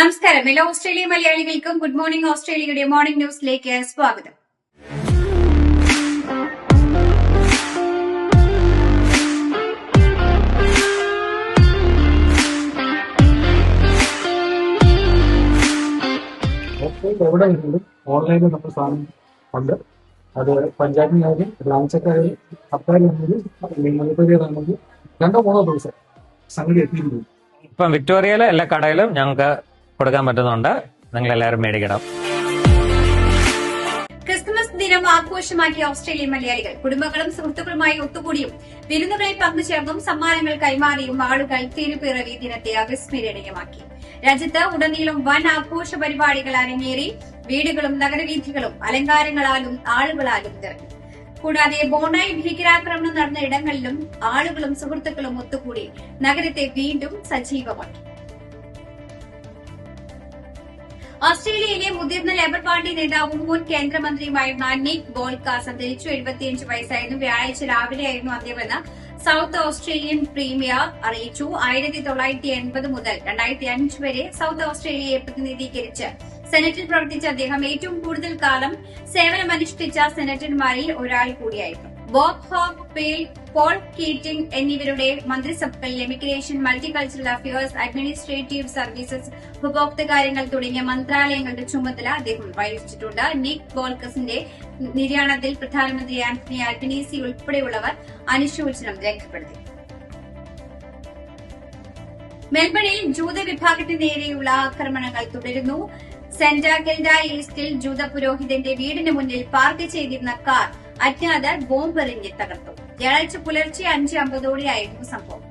നമസ്കാരം. എല്ലാ ഓസ്ട്രേലിയ മലയാളികൾക്കും ഗുഡ് മോർണിംഗ് ഓസ്ട്രേലിയയുടെ മോർണിംഗ് ന്യൂസിലേക്ക് സ്വാഗതം. എവിടെ വരുന്നതും ഓൺലൈനിൽ നമ്മൾ സാധനം ഉണ്ട്. അത് പഞ്ചായത്തിനായാലും ബ്രാഞ്ചൊക്കെ ആയാലും സർക്കാരാണെങ്കിലും മുനിസിപ്പാലിറ്റിയാണെങ്കിൽ രണ്ടോ മൂന്നോ ദിവസം സംഗതി എത്തിയിരുന്നു ഇപ്പം വിക്ടോറിയയിലെ എല്ലാ കടയിലും ഞങ്ങൾക്ക് കൊടുക്കാൻ പറ്റുന്നുണ്ട്. നിങ്ങൾ എല്ലാവരും മേടിക്കണം. ക്രിസ്മസ് ദിനം ആഘോഷമാക്കിയ ഓസ്ട്രേലിയൻ മലയാളികൾ കുടുംബങ്ങളും സുഹൃത്തുക്കളുമായി ഒത്തുകൂടിയും വിരുന്നുകളിൽ പങ്കുചേർന്നും സമ്മാനങ്ങൾ കൈമാറിയും ആളുകൾ തിരുപ്പിറവി ദിനത്തെ അവിസ്മരണീയമാക്കി. രാജ്യത്ത് ഉടനീളം വൻ ആഘോഷ പരിപാടികൾ അരങ്ങേറി വീടുകളും നഗരവീഥികളും അലങ്കാരങ്ങളാലും ആളുകളാലും നിറഞ്ഞു. കൂടാതെ ബോണായി ഭീകരാക്രമണം നടന്ന ഇടങ്ങളിലും ആളുകളും സുഹൃത്തുക്കളും ഒത്തുകൂടി നഗരത്തെ വീണ്ടും സജീവമാക്കി. ഓസ്ട്രേലിയയിലെ മുതിർന്ന ലേബർ പാർട്ടി നേതാവും മുൻ കേന്ദ്രമന്ത്രിയുമായിരുന്ന നിക് ബോൾക്കാസ് അന്തരിച്ചു എഴുപത്തിയഞ്ച് വയസ്സായിരുന്നു. വ്യാഴാഴ്ച രാവിലെയായിരുന്നു അദ്ദേഹമെന്ന് സൗത്ത് ഓസ്ട്രേലിയൻ പ്രീമിയർ അറിയിച്ചു. ആയിരത്തി തൊള്ളായിരത്തി എൺപത് മുതൽ രണ്ടായിരത്തി അഞ്ച് വരെ സൗത്ത് ഓസ്ട്രേലിയയെ പ്രതിനിധീകരിച്ച് സെനറ്റിൽ പ്രവർത്തിച്ച അദ്ദേഹം ഏറ്റവും കൂടുതൽ കാലം സേവനമനുഷ്ഠിച്ച സെനറ്റർമാരിൽ ഒരാൾ കൂടിയായിരുന്നു. ബോബ് ഹോക്ക് പേൽ പോൾ കീറ്റിംഗ് എന്നിവരുടെ മന്ത്രിസഭകളിൽ immigration multicultural affairs administrative services ഉപഭോക്തൃകാര്യങ്ങൾ തുടങ്ങിയ മന്ത്രാലയങ്ങളുടെ ചുമതല അദ്ദേഹം വഹിച്ചിട്ടുണ്ട്. നിക് ബോൾക്കസിന്റെ നിര്യാണത്തിൽ പ്രധാനമന്ത്രി ആന്റണി അൽബനീസി ഉൾപ്പെടെയുള്ളവർ അനുശോചനം രേഖപ്പെടുത്തി. മെൽബണിൽ ജൂത വിഭാഗത്തിന് നേരെയുള്ള ആക്രമണങ്ങൾ തുടരുന്നു. സെന്റാഗൽഡ ഈസ്റ്റിൽ ജൂത പുരോഹിതന്റെ വീടിന് മുന്നിൽ പാർക്ക് ചെയ്തിരുന്ന കാർ അജ്ഞാതർ ബോംബെറിഞ്ഞ് തകർത്തു. വ്യാഴാഴ്ച പുലർച്ചെ അഞ്ച് അമ്പതോടെയായിരുന്നു സംഭവം.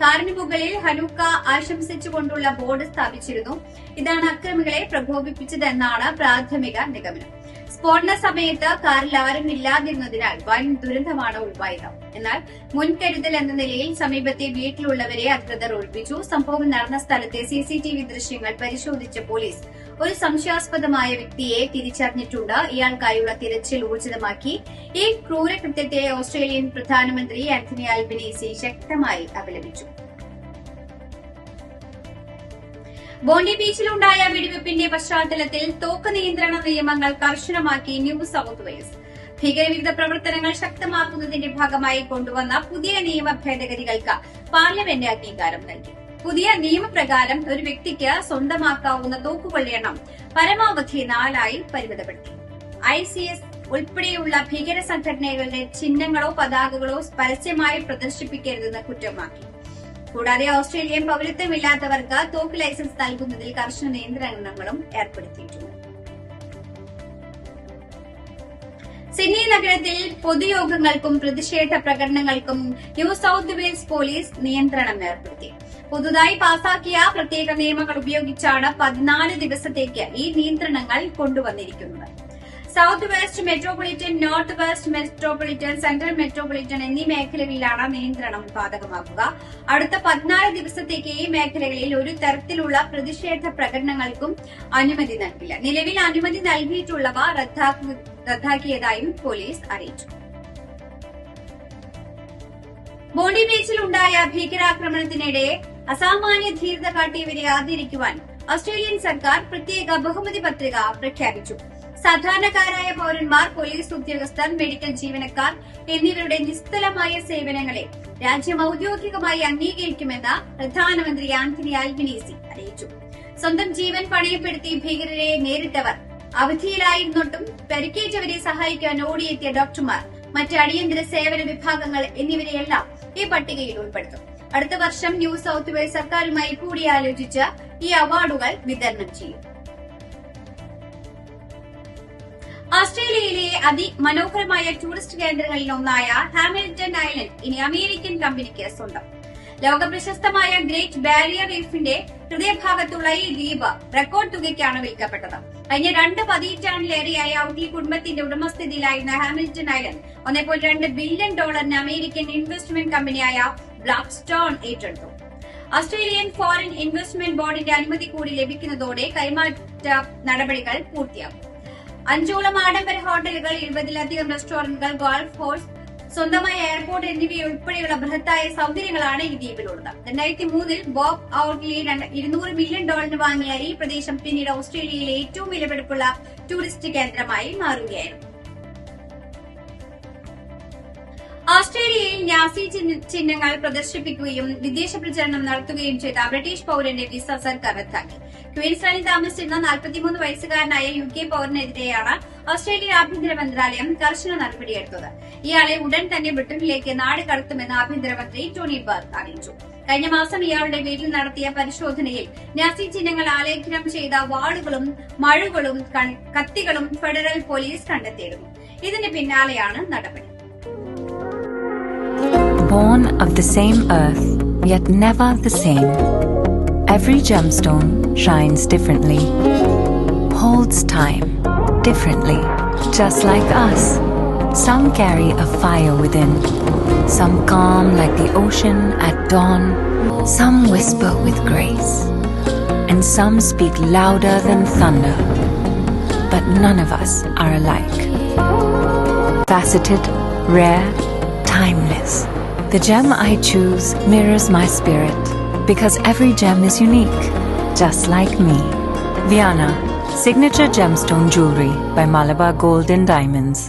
കാറിന് മുകളിൽ ഹനൂക്ക ആശംസിച്ചുകൊണ്ടുള്ള ബോർഡ് സ്ഥാപിച്ചിരുന്നു. ഇതാണ് അക്രമികളെ പ്രകോപിപ്പിച്ചതെന്നാണ് പ്രാഥമിക നിഗമനം. സ്ഫോടന സമയത്ത് കാറിൽ ആരും ഇല്ലാതിരുന്നതിനാൽ വൻ ദുരന്തമാണ് ഒഴിവായത് എന്നാൽ മുൻകരുതൽ എന്ന നിലയിൽ സമീപത്തെ വീട്ടിലുള്ളവരെ അധികൃതർ ഒഴിപ്പിച്ചു. സംഭവം നടന്ന സ്ഥലത്തെ സിസിടിവി ദൃശ്യങ്ങൾ പരിശോധിച്ച പോലീസ് ഒരു സംശയാസ്പദമായ വ്യക്തിയെ തിരിച്ചറിഞ്ഞിട്ടുണ്ട്. ഇയാൾക്കായുള്ള തിരച്ചിൽ ഊർജിതമാക്കി. ഈ ക്രൂരകൃത്യത്തെ ഓസ്ട്രേലിയൻ പ്രധാനമന്ത്രി ആന്റണി ആൽബനീസി ശക്തമായി അപലപിച്ചു. ബോണ്ടി ബീച്ചിലുണ്ടായ വെടിവെപ്പിന്റെ പശ്ചാത്തലത്തിൽ തോക്ക് നിയന്ത്രണ നിയമങ്ങൾ കർശനമാക്കി ന്യൂ സൌത്ത് വെയിൽസ്. ഭീകരവിരുദ്ധ പ്രവർത്തനങ്ങൾ ശക്തമാക്കുന്നതിന്റെ ഭാഗമായി കൊണ്ടുവന്ന പുതിയ നിയമ ഭേദഗതികൾക്ക് പാർലമെന്റ് അംഗീകാരം നൽകി. പുതിയ നിയമപ്രകാരം ഒരു വ്യക്തിക്ക് സ്വന്തമാക്കാവുന്ന തോക്കുകളുടെ എണ്ണം പരമാവധി നാലായി പരിമിതപ്പെടുത്തി. ഐ സി എസ് ഉൾപ്പെടെയുള്ള ഭീകര സംഘടനകളുടെ ചിഹ്നങ്ങളോ പതാകകളോ പരസ്യമായി പ്രദർശിപ്പിക്കരുതെന്ന് കുറ്റമാക്കി. കൂടാതെ ഓസ്ട്രേലിയൻ പൌരത്വമില്ലാത്തവർക്ക് തോക്ക് ലൈസൻസ് നൽകുന്നതിൽ കർശന നിയന്ത്രണങ്ങളും ഏർപ്പെടുത്തിയിട്ടുണ്ട്. സിഡ്നി നഗരത്തിൽ പൊതുയോഗങ്ങൾക്കും പ്രതിഷേധ പ്രകടനങ്ങൾക്കും ന്യൂ സൌത്ത് വെയിൽസ് പോലീസ് നിയന്ത്രണം ഏർപ്പെടുത്തി. പുതുതായി പാസാക്കിയ പ്രത്യേക നിയമങ്ങൾ ഉപയോഗിച്ചാണ് പതിനാല് ദിവസത്തേക്ക് ഈ നിയന്ത്രണങ്ങൾ കൊണ്ടുവന്നിരിക്കുന്നത്. South west metropolitan north west metropolitan central metropolitan എന്നീ മേഖലകളിലാണ് നിയന്ത്രണം ബാധകമാക്കുക അടുത്ത പതിനാല് ദിവസത്തേക്ക് ഈ മേഖലകളിൽ ഒരു തരത്തിലുള്ള പ്രതിഷേധ പ്രകടനങ്ങൾക്കും അനുമതി നൽകില്ല. നിലവിൽ അനുമതി നൽകിയിട്ടുള്ളവ റദ്ദാക്കു- റദ്ദാക്കിയതായും പോലീസ് അറിയിച്ചു. ബോണ്ടി ബീച്ചിലുണ്ടായ ഭീകരാക്രമണത്തിനിടെ അസാമാന്യ ധീരത കാട്ടിയവരെ ആദരിക്കുവാൻ ഓസ്ട്രേലിയൻ സർക്കാർ പ്രത്യേക ബഹുമതി പത്രിക പ്രഖ്യാപിച്ചു. സാധാരണക്കാരായ പൌരന്മാർ പോലീസ് ഉദ്യോഗസ്ഥർ മെഡിക്കൽ ജീവനക്കാർ എന്നിവരുടെ നിസ്തുലമായ സേവനങ്ങളെ രാജ്യം ഔദ്യോഗികമായി അംഗീകരിക്കുമെന്ന് പ്രധാനമന്ത്രി ആന്റണി ആൽബനീസി അറിയിച്ചു. സ്വന്തം ജീവൻ പണയപ്പെടുത്തി ഭീകരരെ നേരിട്ടവർ അവധിയിലായിരുന്നിട്ടും പരിക്കേറ്റവരെ സഹായിക്കാൻ ഓടിയെത്തിയ ഡോക്ടർമാർ മറ്റ് അടിയന്തര സേവന വിഭാഗങ്ങൾ എന്നിവരെയെല്ലാം ഈ പട്ടികയിൽ ഉൾപ്പെടുത്തും. അടുത്ത വർഷം ന്യൂ സൌത്ത് വെയിൽസ് സർക്കാരുമായി കൂടിയാലോചിച്ച് ഈ അവാർഡുകൾ വിതരണം ചെയ്യും. ഓസ്ട്രേലിയയിലെ അതിമനോഹരമായ ടൂറിസ്റ്റ് കേന്ദ്രങ്ങളിൽ ഒന്നായ ഹാമിൽട്ടൺ ഐലൻഡ് ഇനി അമേരിക്കൻ കമ്പനിക്ക് സ്വന്തം. ലോക പ്രശസ്തമായ ഗ്രേറ്റ് ബാരിയർ റീഫിന്റെ ഹൃദയഭാഗത്തുള്ള ഈ ദ്വീപ് റെക്കോർഡ് തുകയ്ക്കാണ് വിൽക്കപ്പെട്ടത്. കഴിഞ്ഞ രണ്ട് പതിറ്റാണ്ടിലേറെയായി ഔദ്യ കുടുംബത്തിന്റെ ഉടമസ്ഥതയിലായിരുന്ന ഹാമിൽട്ടൺ ഐലൻഡ് ഒന്നേ പോയിന്റ് രണ്ട് ബില്യൺ ഡോളറിന് അമേരിക്കൻ ഇൻവെസ്റ്റ്മെന്റ് കമ്പനിയായ ബ്ലാക്ക് സ്റ്റോൺ ഏറ്റെടുത്തു. ഓസ്ട്രേലിയൻ ഫോറിൻ ഇൻവെസ്റ്റ്മെന്റ് ബോർഡിന്റെ അനുമതി കൂടി ലഭിക്കുന്നതോടെ കൈമാറ്റ നടപടികൾ പൂർത്തിയാകും. അഞ്ചോളം ആഡംബര ഹോട്ടലുകൾ ഇരുപതിലധികം റെസ്റ്റോറന്റുകൾ ഗോൾഫ് കോഴ്സ് സ്വന്തമായ എയർപോർട്ട് എന്നിവയുൾപ്പെടെയുള്ള ബൃഹത്തായ സൗകര്യങ്ങളാണ് ഈ ദ്വീപിലുള്ളത്. രണ്ടായിരത്തി മൂന്നിൽ ബോബ് ഔട്ട്ലി ഇരുന്നൂറ് മില്യൺ ഡോളറിന് വാങ്ങിയ ഈ പ്രദേശം പിന്നീട് ഓസ്ട്രേലിയയിലെ ഏറ്റവും വിലപിടിപ്പുള്ള ടൂറിസ്റ്റ് കേന്ദ്രമായി മാറുകയായിരുന്നു. ഓസ്ട്രേലിയയിൽ നാസി ചിഹ്നങ്ങൾ പ്രദർശിപ്പിക്കുകയും വിദേശ പ്രചരണം നടത്തുകയും ചെയ്ത ബ്രിട്ടീഷ് പൌരന്റെ വിസ സർക്കാർ റദ്ദാക്കി. ക്വീൻസ്ലാൻഡിൽ താമസിച്ചിരുന്ന 43 വയസ്സുകാരനായ യു കെ പൌരനെതിരെയാണ് ഓസ്ട്രേലിയ ആഭ്യന്തര മന്ത്രാലയം കർശന നടപടിയെടുത്തത് ഇയാളെ ഉടൻ തന്നെ ബ്രിട്ടനിലേക്ക് നാട് കടത്തുമെന്ന് ആഭ്യന്തരമന്ത്രി ടോണി ബർഗ് അറിയിച്ചു. കഴിഞ്ഞ മാസം ഇയാളുടെ വീട്ടിൽ നടത്തിയ പരിശോധനയിൽ നാസി ചിഹ്നങ്ങൾ ആലേഖനം ചെയ്ത വാളുകളും മഴുകളും കത്തികളും ഫെഡറൽ പോലീസ് കണ്ടെത്തിയിരുന്നു. ഇതിന് പിന്നാലെയാണ് നടപടി. Born of the same earth, yet never the same. Every gemstone shines differently, holds time differently, just like us. Some carry a fire within, some calm like the ocean at dawn, some whisper with grace, and some speak louder than thunder. But none of us are alike faceted, rare, timeless. The gem I choose mirrors my spirit because every gem is unique, just like me. Viana, signature gemstone jewelry by Malabar Gold and Diamonds.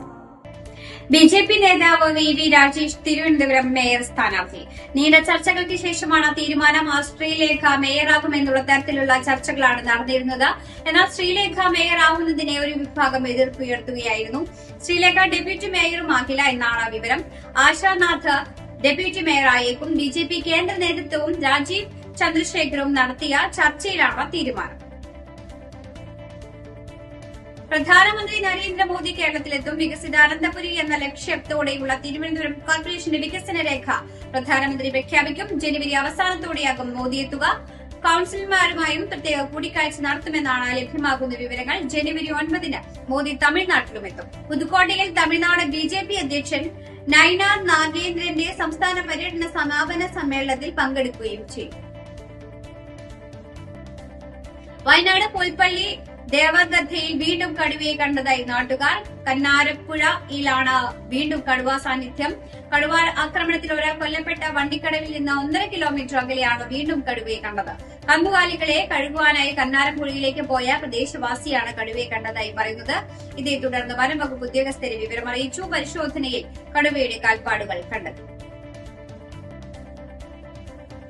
B J P നേതാവ് V V Rajesh Thiruvananthapuram mayor സ്ഥാനാർത്ഥി നീണ്ട ചർച്ചകൾക്ക് ശേഷമാണ് തീരുമാനം ആ ശ്രീലേഖ മേയറാകുമെന്നുള്ള തരത്തിലുള്ള ചർച്ചകളാണ് നടന്നിരുന്നത് എന്നാൽ ശ്രീലേഖ മേയറാവുന്നതിനെ ഒരു വിഭാഗം എതിർപ്പുയർത്തുകയായിരുന്നു ശ്രീലേഖ ഡെപ്യൂട്ടി മേയറുമാകില്ല എന്നാണ് വിവരം ആശാനാഥ് ഡെപ്യൂട്ടി മേയറായേക്കും ബി ജെ പി കേന്ദ്ര നേതൃത്വവും രാജീവ് ചന്ദ്രശേഖറും നടത്തിയ ചർച്ചയിലാണ് തീരുമാനം. പ്രധാനമന്ത്രി നരേന്ദ്രമോദി കേരളത്തിലെത്തും വികസിത അനന്തപുരി എന്ന ലക്ഷ്യത്തോടെയുള്ള തിരുവനന്തപുരം കോർപ്പറേഷന്റെ വികസന രേഖ പ്രധാനമന്ത്രി പ്രഖ്യാപിക്കും. ജനുവരി അവസാനത്തോടെയാകും മോദി എത്തുക. കൌൺസിലർമാരുമായും പ്രത്യേക കൂടിക്കാഴ്ച നടത്തുമെന്നാണ് ലഭ്യമാകുന്ന വിവരങ്ങൾ ജനുവരി ഒൻപതിന് മോദി തമിഴ്നാട്ടിലുമെത്തും പുതുക്കോട്ടയിൽ തമിഴ്നാട് ബി അധ്യക്ഷൻ നൈനാർ നാഗേന്ദ്രന്റെ സംസ്ഥാന പര്യടന സമാപന സമ്മേളനത്തിൽ പങ്കെടുക്കുകയും ചെയ്യും വയനാട് പുൽപ്പള്ളി ദേവഗദ്ധയിൽ വീണ്ടും കടുവയെ കണ്ടതായി നാട്ടുകാർ. കന്നാരപ്പുഴയിലാണ് വീണ്ടും കടുവ സാന്നിധ്യം. കടുവ ആക്രമണത്തിൽ ഒരാൾ കൊല്ലപ്പെട്ട വണ്ടിക്കടവിൽ നിന്ന് ഒന്നര കിലോമീറ്റർ അകലെയാണ് വീണ്ടും കടുവയെ കണ്ടത്. കന്നുകാലികളെ കഴുകുവാനായി കന്നാരപ്പുഴയിലേക്ക് പോയ പ്രദേശവാസിയാണ് കടുവയെ കണ്ടതായി പറയുന്നത്. ഇതേ തുടർന്ന് വനം വകുപ്പ് ഉദ്യോഗസ്ഥരെ വിവരമറിയിച്ചു. പരിശോധനയിൽ കടുവയുടെ കാൽപ്പാടുകൾ കണ്ടെത്തി.